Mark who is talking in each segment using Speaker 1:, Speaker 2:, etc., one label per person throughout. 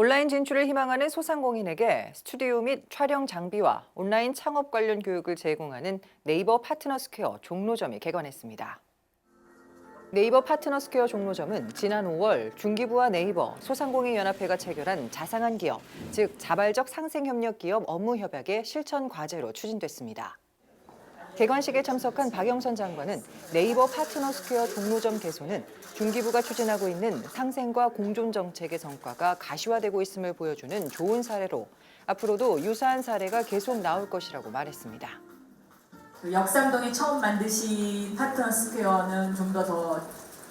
Speaker 1: 온라인 진출을 희망하는 소상공인에게 스튜디오 및 촬영 장비와 온라인 창업 관련 교육을 제공하는 네이버 파트너스퀘어 종로점이 개관했습니다. 네이버 파트너스퀘어 종로점은 지난 5월 중기부와 네이버 소상공인연합회가 체결한 자상한 기업, 즉 자발적 상생협력 기업 업무 협약의 실천 과제로 추진됐습니다. 개관식에 참석한 박영선 장관은 네이버 파트너 스퀘어 종로점 개소는 중기부가 추진하고 있는 상생과 공존 정책의 성과가 가시화되고 있음을 보여주는 좋은 사례로 앞으로도 유사한 사례가 계속 나올 것이라고 말했습니다.
Speaker 2: 그 역삼동이 처음 만드신 파트너 스퀘어는 좀더더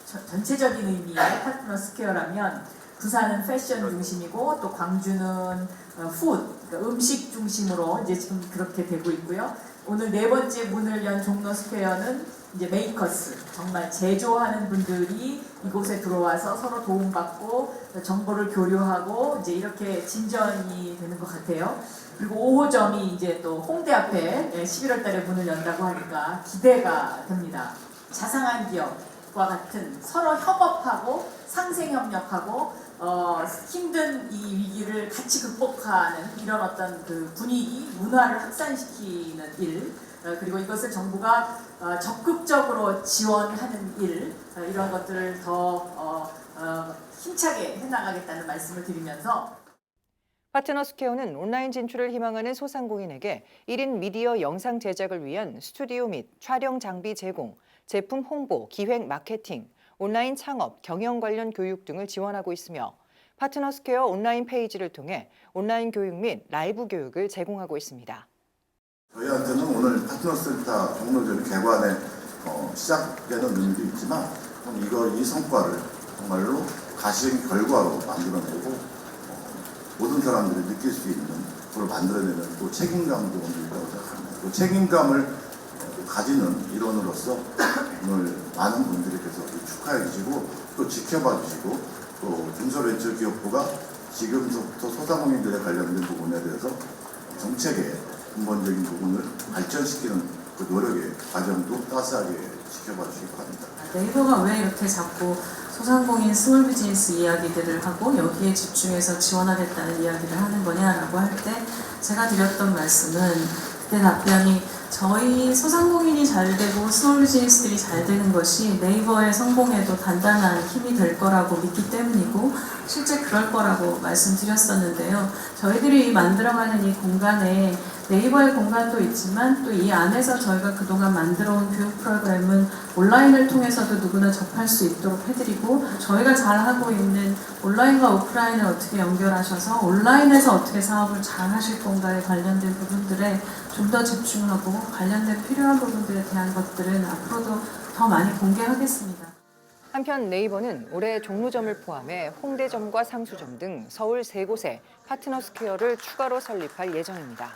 Speaker 2: 전체적인 의미의 파트너 스퀘어라면 부산은 패션 중심이고 또 광주는 어, 푸드, 그러니까 음식 중심으로 이제 지금 그렇게 되고 있고요. 오늘 네 번째 문을 연 종로 스퀘어는 이제 메이커스, 정말 제조하는 분들이 이곳에 들어와서 서로 도움받고 정보를 교류하고 이제 이렇게 진전이 되는 것 같아요. 그리고 5호점이 이제 또 홍대 앞에 11월 달에 문을 연다고 하니까 기대가 됩니다. 자상한 기업과 같은 서로 협업하고 상생협력하고 어, 힘든 이 위기를 같이 극복하는 이런 어떤 그 분위기, 문화를 확산시키는 일, 어, 그리고 이것을 정부가 어, 적극적으로 지원하는 일, 어, 이런 것들을 더 어, 어, 힘차게 해나가겠다는 말씀을 드리면서
Speaker 1: 파트너스퀘어는 온라인 진출을 희망하는 소상공인에게 1인 미디어 영상 제작을 위한 스튜디오 및 촬영 장비 제공, 제품 홍보, 기획 마케팅, 온라인 창업, 경영 관련 교육 등을 지원하고 있으며 파트너스퀘어 온라인 페이지를 통해 온라인 교육 및 라이브 교육을 제공하고 있습니다.
Speaker 3: 저희한테는 오늘 파트너센터 종로점이 개관에 어, 시작되는 의미도 있지만 이거 이 성과를 정말로 가시적 결과로 만들어내고 어, 모든 사람들이 느낄 수 있는 그걸 만들어내는 또 책임감도 있다고 생각합니다. 그 책임감을 어, 가지는 일원으로서 오늘 많은 분들이 축하해 주시고 또 지켜봐 주시고 또 중소벤처기업부가 지금부터 소상공인들에 관련된 부분에 대해서 정책의 근본적인 부분을 발전시키는 그 노력의 과정도 따스하게 지켜봐 주시기 바랍니다.
Speaker 4: 네이버가 왜 이렇게 자꾸 소상공인 스몰 비즈니스 이야기들을 하고 여기에 집중해서 지원하겠다는 이야기를 하는 거냐라고 할 때 제가 드렸던 말씀은 그때 답변이 저희 소상공인이 잘 되고 스몰 비즈니스들이 잘 되는 것이 네이버의 성공에도 단단한 힘이 될 거라고 믿기 때문이고 실제 그럴 거라고 말씀드렸었는데요. 저희들이 만들어가는 이 공간에 네이버의 공간도 있지만 또 이 안에서 저희가 그동안 만들어온 교육 프로그램은 온라인을 통해서도 누구나 접할 수 있도록 해드리고 저희가 잘 하고 있는 온라인과 오프라인을 어떻게 연결하셔서 온라인에서 어떻게 사업을 잘 하실 건가에 관련된 부분들에 좀 더 집중하고 관련된 필요한 부분들에 대한 것들은 앞으로도 더 많이 공개하겠습니다.
Speaker 1: 한편 네이버는 올해 종로점을 포함해 홍대점과 상수점 등 서울 세 곳에 파트너 스퀘어를 추가로 설립할 예정입니다.